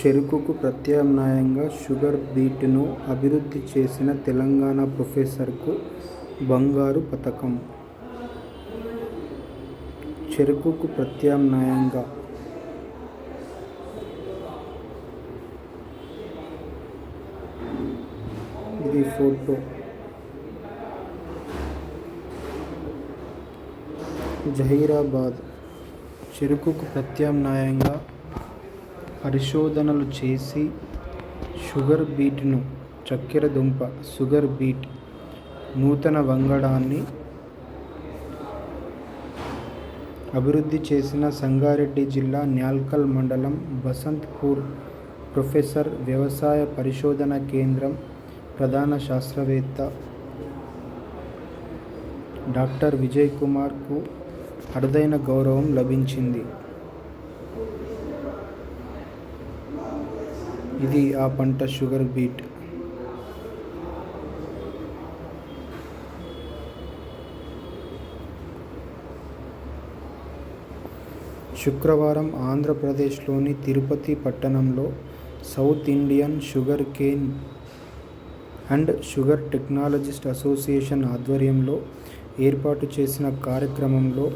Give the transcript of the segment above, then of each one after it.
చెరుకుకు ప్రత్యామ్నాయంగా షుగర్ బీట్ను అభివృద్ధి చేసిన తెలంగాణ ప్రొఫెసర్కు బంగారు పతకం. చెరుకుకు ప్రత్యామ్నాయంగా ఇది ఫోటో. జహీరాబాద్. చెరుకుకు ప్రత్యామ్నాయంగా పరిశోధనలు చేసి షుగర్ బీట్ను చక్కెర దుంప షుగర్ బీట్ నూతన వంగడాన్ని అభివృద్ధి చేసిన సంగారెడ్డి జిల్లా న్యాల్కల్ మండలం బసంత్పూర్ ప్రొఫెసర్ వ్యవసాయ పరిశోధన కేంద్రం ప్రధాన శాస్త్రవేత్త డాక్టర్ విజయ్ కుమార్కు అరుదైన గౌరవం లభించింది. ఇది ఆ పంట షుగర్ బీట్. శుక్రవారం ఆంధ్రప్రదేశ్లోని తిరుపతి పట్టణంలో south Indian sugar cane and sugar technologist association ఆధ్వర్యంలో ఏర్పాటు చేసిన కార్యక్రమంలో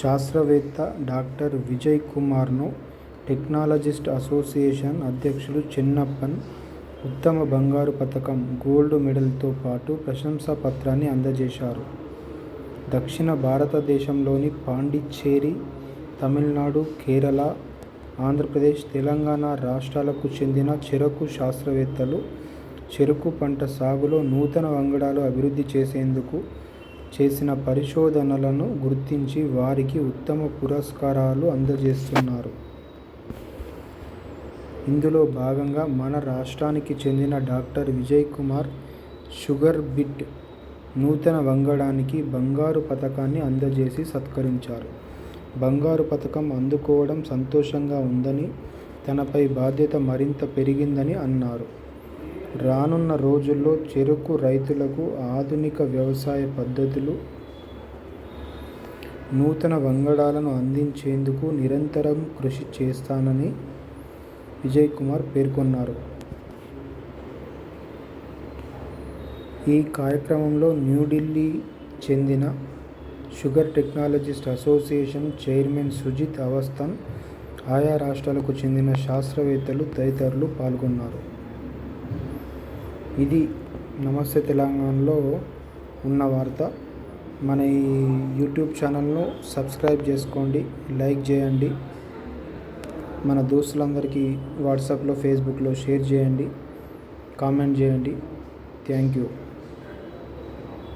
శాస్త్రవేత్త డాక్టర్ విజయ్ కుమార్ను టెక్నాలజిస్ట్ అసోసియేషన్ అధ్యక్షులు చిన్నప్పన్ ఉత్తమ బంగారు పథకం గోల్డ్ మెడల్తో పాటు ప్రశంసా పత్రాన్ని అందజేశారు. దక్షిణ భారతదేశంలోని పాండిచ్చేరి తమిళనాడు కేరళ ఆంధ్రప్రదేశ్ తెలంగాణ రాష్ట్రాలకు చెందిన చెరకు శాస్త్రవేత్తలు చెరుకు పంట సాగులో నూతన వంగడాలు అభివృద్ధి చేసేందుకు చేసిన పరిశోధనలను గుర్తించి వారికి ఉత్తమ పురస్కారాలు అందజేస్తున్నారు. ఇందులో భాగంగా మన రాష్ట్రానికి చెందిన doctor Vijay Kumar sugar beet నూతన వంగడానికి బంగారు పథకాన్ని అందజేసి సత్కరించారు. బంగారు పథకం అందుకోవడం సంతోషంగా ఉందని తనపై బాధ్యత మరింత పెరిగిందని అన్నారు. రానున్న రోజుల్లో చెరుకు రైతులకు ఆధునిక వ్యవసాయ పద్ధతులు నూతన వంగడాలను అందించేందుకు నిరంతరం కృషి చేస్తానని విజయ్ కుమార్ పేర్కొన్నారు. ఈ కార్యక్రమంలో న్యూఢిల్లీ చెందిన sugar technologist association chairman Sujit Avasthan ఆయా రాష్ట్రాలకు చెందిన శాస్త్రవేత్తలు తదితరులు పాల్గొన్నారు. ఇది నమస్తే తెలంగాణలో ఉన్న వార్త. మన ఈ యూట్యూబ్ ఛానల్ను సబ్స్క్రైబ్ చేసుకోండి లైక్ చేయండి. మన దోస్తులందరికీ వాట్సాప్లో ఫేస్బుక్లో షేర్ చేయండి కామెంట్ చేయండి. Thank you.